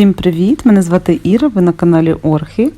Всім привіт! Мене звати Іра, ви на каналі Орхи.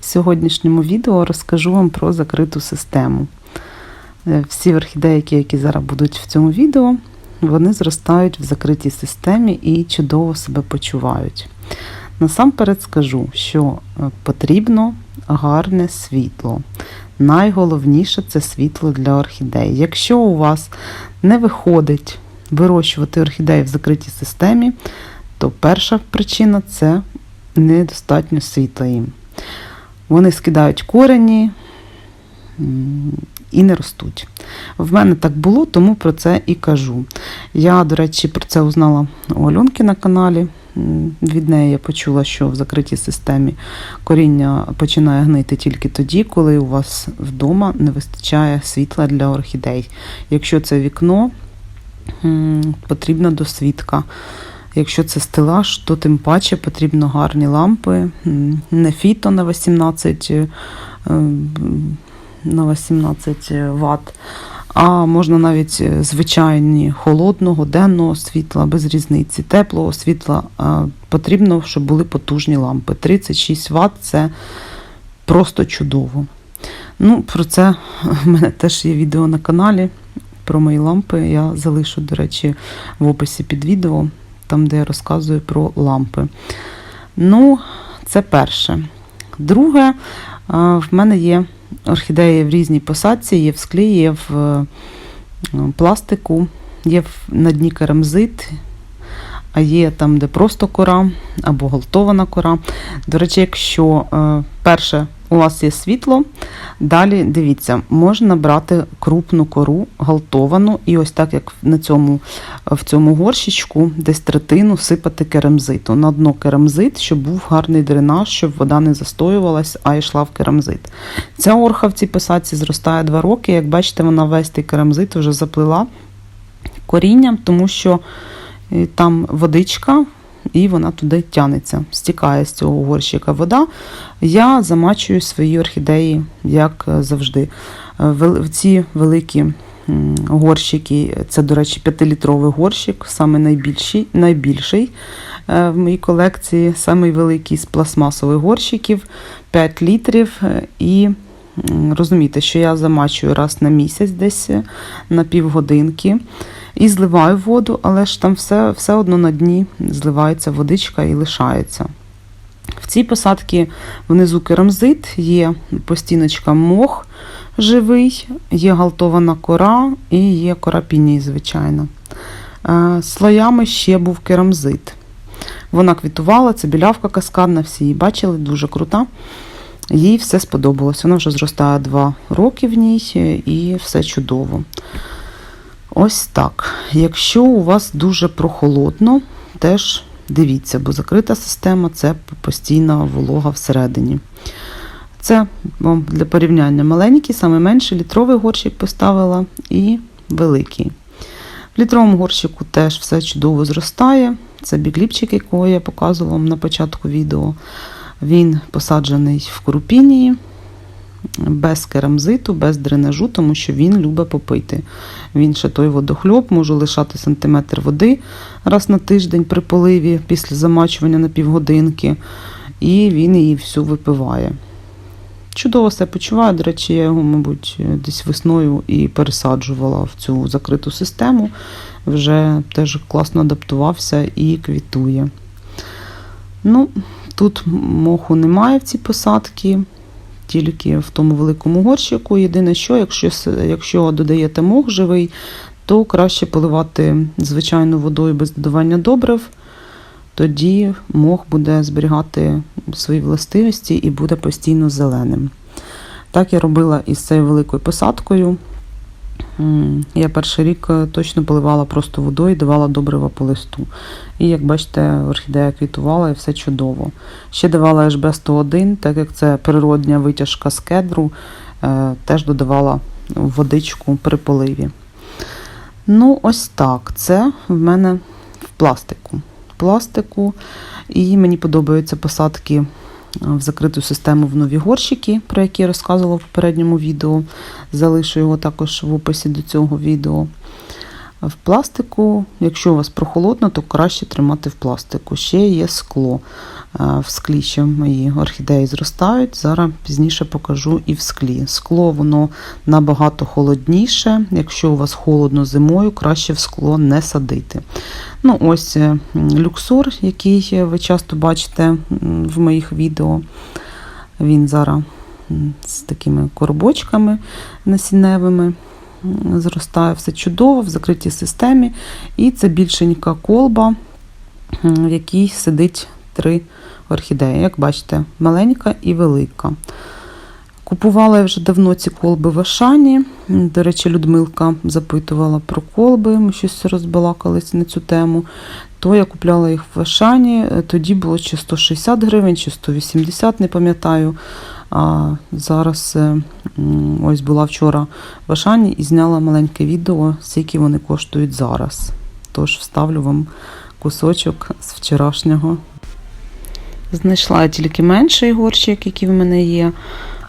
В сьогоднішньому відео розкажу вам про закриту систему. Е, Всі орхідейки, які зараз будуть в цьому відео, вони зростають в закритій системі і чудово себе почувають. Насамперед скажу, що е, потрібно гарне світло. Найголовніше це світло для орхідей. Якщо у вас не виходить вирощувати орхідеї в закритій системі, то перша причина це недостатньо світла їм. Вони скидають корені і не ростуть. В мене так було, тому про це і кажу. Я, до речі, про це узнала у Альонки на каналі. Від неї я почула, що в закритій системі коріння починає гнити тільки тоді, коли у вас вдома не вистачає світла для орхідей. Якщо це вікно, потрібна досвідка. Якщо це стелаж, то тим паче потрібно гарні лампи, м, не фіто на 18, е, на 18 Вт, а можна навіть е, звичайні холодного, денного світла, без різниці, теплого світла. Потрібно, щоб були потужні лампи. 36 Вт це просто чудово. Ну, Про це в мене теж є відео на каналі. Про мої лампи я залишу, до речі, в описі під відео там, де я розказую про лампи. Ну, це перше. Друге, в мене є орхідеї в різній посадці, є в склі, є в е, пластику, є на дні керамзит, а є там, де просто кора або галтована кора. До речі, якщо е, перше у вас є світло, далі дивіться, можна брати крупну кору галтовану, і ось так як на цьому, в цьому горщичку десь третину сипати керамзиту. На дно керамзит, щоб був гарний дренаж, щоб вода не застоювалась, а йшла в керамзит. Ця орха в цій посадці зростає 2 роки. Як бачите, вона весь той керамзит вже заплила корінням, тому що е, там водичка, і вона туди тянеться, стікає з цього горщика вода. Я замачую свої орхідеї, як е, завжди. Е, В ці великі горщики, це, до речі, 5-літровий горщик, саме найбільший, найбільший е, в моїй колекції, самий великий з пластмасових горщиків, 5 літрів. І розумієте, що я замачую раз на місяць, десь на півгодинки. І зливаю воду, але ж там все, все одно на дні зливається водичка і лишається. В цій посадці внизу керамзит, є постіночка мох живий, є галтована кора і є кора піній, звичайно. Е, Слоями ще був керамзит. Вона квітувала, це білявка каскадна, всі її бачили, дуже крута. Їй все сподобалось. Вона вже зростає 2 роки в ній е, і все чудово. Ось так. Якщо у вас дуже прохолодно, теж дивіться, бо закрита система це постійна волога всередині. Це вам для порівняння маленький, саме менший літровий горщик поставила і великий. В літровому горщику теж все чудово зростає. Це бігліпчик, якого я показувала вам на початку відео. Він посаджений в крупінії, без керамзиту, без дренажу, тому що він любить попити. Він ще той водохльоп, можу лишати сантиметр води раз на тиждень при поливі після замачування на півгодинки, і він її всю випиває. Чудово себе почуває. До речі, я його, мабуть, десь весною і пересаджувала в цю закриту систему. Вже теж класно адаптувався і квітує. Ну, тут моху немає в цій посадці, тільки в тому великому горщику. Єдине, що якщо, якщо додаєте мох живий, то краще поливати звичайною водою без додавання добрив. Тоді мох буде зберігати свої властивості і буде постійно зеленим. Так я робила із цією великою посадкою. Я перший рік е, точно поливала просто водою, давала добрива по листу. І як бачите, орхідея квітувала і все чудово. Ще давала HB101, так як це природня витяжка з кедру, е, теж додавала водичку при поливі. Ну, ось так. Це в мене в пластику. Пластику. І мені подобаються посадки в закриту систему в нові горщики, про які я розказувала в попередньому відео. Залишу його також в описі до цього відео. В пластику, якщо у вас прохолодно, то краще тримати в пластику. Ще є скло. Е, В склі ще мої орхідеї зростають. Зараз пізніше покажу і в склі. Скло воно набагато холодніше. Якщо у вас холодно зимою, краще в скло не садити. Ну, ось е, люксор, який ви часто бачите в моїх відео. Він зараз з такими коробочками насінневими зростає все чудово в закритій системі. І це більшенька колба, в якій сидить три орхідеї. Як бачите, маленька і велика. Купувала я вже давно ці колби в Ашані. До речі, Людмилка запитувала про колби, ми щось розбалакались на цю тему. То я купляла їх в Ашані, тоді було чи 160 гривень, чи 180, не пам'ятаю. А зараз е, ось була вчора в Ашані і зняла маленьке відео, скільки вони коштують зараз. Тож вставлю вам кусочок з вчорашнього. Знайшла я тільки менший горщик, який в мене є,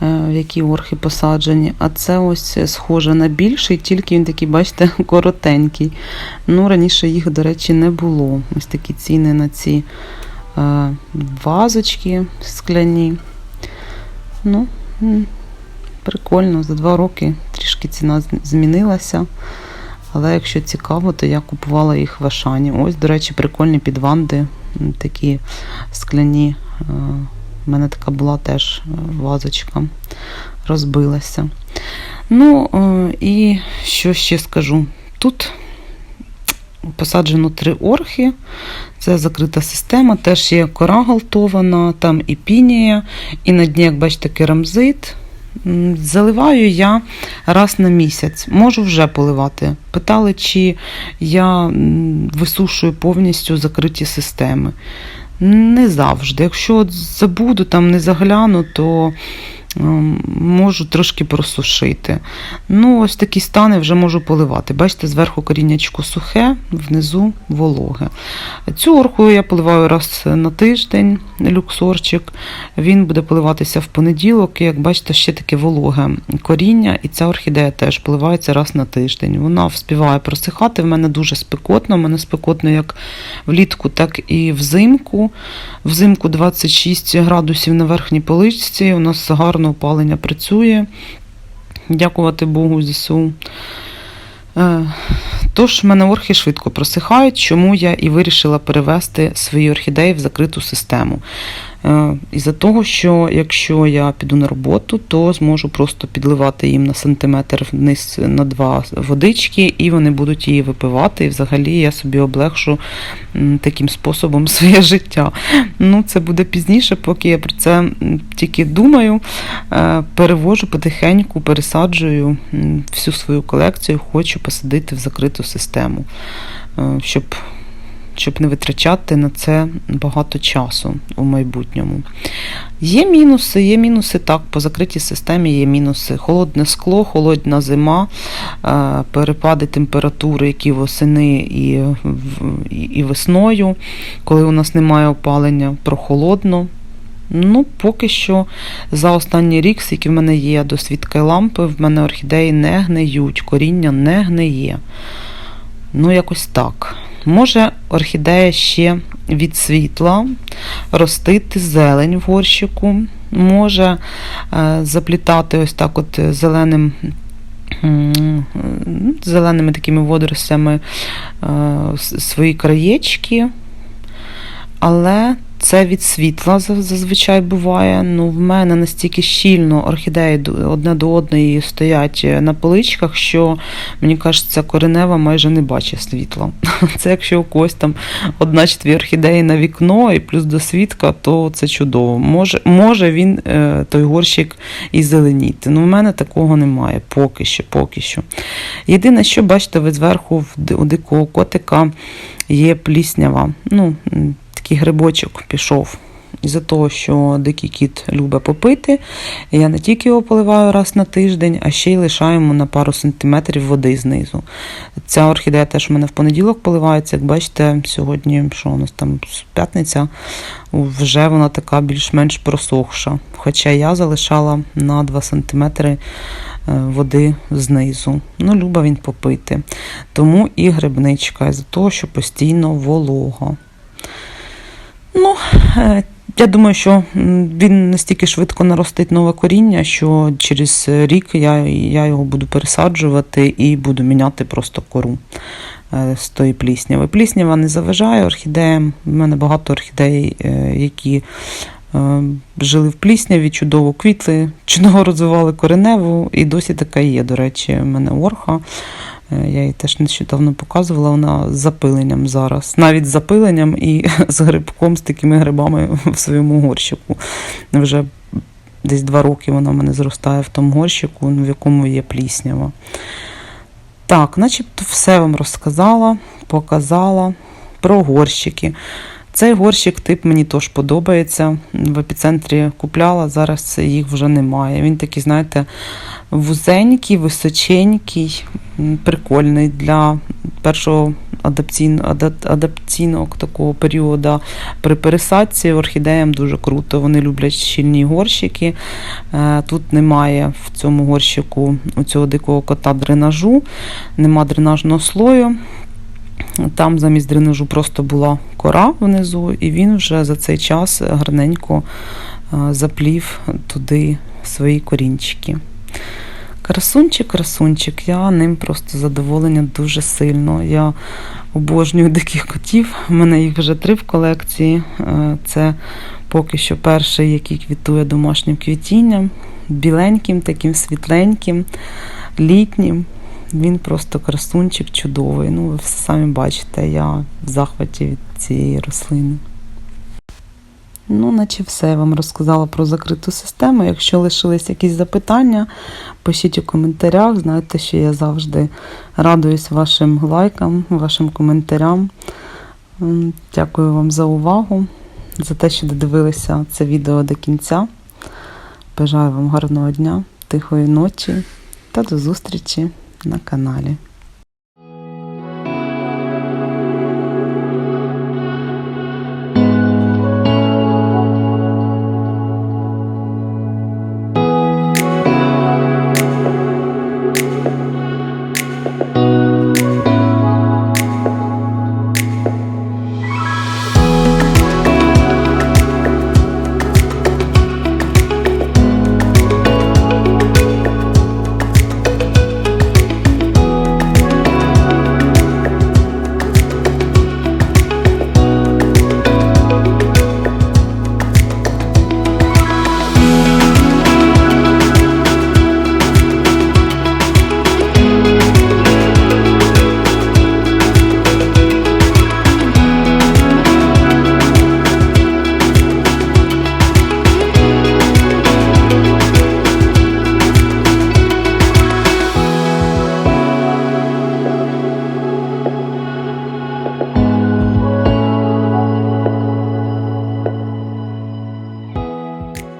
в які орхи посаджені. А це ось схоже на більший, тільки він такий, бачите, коротенький. Ну, раніше їх, до речі, не було. Ось такі ціни на ці е, вазочки скляні. Ну, прикольно, за два роки трішки ціна змінилася. Але якщо цікаво, то я купувала їх в Ашані. Ось, до речі, прикольні підванди, такі скляні. У мене така була теж е, вазочка, розбилася. Ну, е, і що ще скажу? Тут посаджено три орхи. Це закрита система, теж є кора галтована, там і пінія, і на дні, як бачите, керамзит. Заливаю я раз на місяць. Можу вже поливати. Питали, чи я висушую повністю закриті системи. Не завжди. Якщо от забуду, там не загляну, то ем, можу трошки просушити. Ну, ось такі стани вже можу поливати. Бачите, зверху коріннячко сухе, внизу вологе. Цю орху я поливаю раз на тиждень, люксорчик. Він буде поливатися в понеділок. Як бачите, ще таке вологе коріння, і ця орхідея теж поливається раз на тиждень. Вона вспіває просихати. В мене дуже спекотно. У мене спекотно як влітку, так і взимку. Взимку 26 градусів на верхній поличці. У нас гарно опалення працює. Дякувати Богу ЗСУ. Тож в мене орхи швидко просихають, чому я і вирішила перевести свої орхідеї в закриту систему. Е, Із-за того, що якщо я піду на роботу, то зможу просто підливати їм на сантиметр вниз на два водички, і вони будуть її випивати. І взагалі я собі облегшу таким способом своє життя. Ну, це буде пізніше, поки я про це тільки думаю. Е, Перевожу потихеньку, пересаджую всю свою колекцію, хочу посадити в закриту систему, е, щоб щоб не витрачати на це багато часу у майбутньому. Є мінуси, є мінуси так, по закритій системі є мінуси. Холодне скло, холодна зима, е, перепади температури, які восени і, і- весною, коли у нас немає опалення, прохолодно. Ну, поки що за останній рік, скільки в мене є досвідка лампи, в мене орхідеї не гниють, коріння не гниє. Ну, якось так. Може орхідея ще від світла ростити зелень в горщику, може е, заплітати ось так от зеленим. Зеленими такими водорослями е, свої краєчки, але це від світла зазвичай буває. Ну, в мене настільки щільно орхідеї одна до одної стоять на поличках, що мені кажеться, коренева майже не бачить світла. Це якщо у когось там одна чи дві орхідеї на вікно і плюс до світка, то це чудово. Може, може він е, той горщик і зеленіти. Ну, в мене такого немає. Поки що, поки що. Єдине, що бачите, ви зверху у дикого котика є пліснява. Ну, такий грибочок пішов. Із-за того, що дикий кіт любить попити, я не тільки його поливаю раз на тиждень, а ще й лишаємо на пару сантиметрів води знизу. Ця орхідея теж у мене в понеділок поливається. Як бачите, сьогодні що у нас там п'ятниця, вже вона така більш-менш просохша. Хоча я залишала на 2 см води знизу. Ну, люба він попити. Тому і грибничка, із-за того, що постійно волога. Ну, е, я думаю, що він настільки швидко наростить нове коріння, що через рік я, я його буду пересаджувати і буду міняти просто кору е, з тої плісняви. Пліснява не заважає орхідеям. У мене багато орхідей, е, які е, жили в плісняві, чудово квітли, чудово розвивали кореневу, і досі така є. До речі, в мене орха. Е, Я її теж нещодавно показувала, вона з запиленням зараз. Навіть з запиленням і з грибком, з такими грибами в своєму горщику. Вже десь два роки вона в мене зростає в тому горщику, в якому є пліснява. Так, начебто все вам розказала, показала про горщики. Цей горщик тип мені теж подобається. В епіцентрі купляла, зараз їх вже немає. Він такий, знаєте, вузенький, височенький, прикольний для першого адапційно, ада- такого періоду. При пересадці орхідеям дуже круто. Вони люблять щільні горщики. Е, Тут немає в цьому горщику у цього дикого кота дренажу, нема дренажного слою. Там замість дренажу просто була кора внизу, і він вже за цей час гарненько е, заплів туди свої корінчики. Красунчик, красунчик, я ним просто задоволення дуже сильно. Я обожнюю диких котів. У мене їх вже три в колекції. Е, Це поки що перший, який квітує домашнім квітінням, біленьким, таким світленьким, літнім. Він просто красунчик чудовий. Ну, ви самі бачите, я в захваті від цієї рослини. Ну, наче все я вам розказала про закриту систему. Якщо лишились якісь запитання, пишіть у коментарях. Знаєте, що я завжди радуюсь вашим лайкам, вашим коментарям. Дякую вам за увагу, за те, що додивилися це відео до кінця. Бажаю вам гарного дня, тихої ночі та до зустрічі на каналі.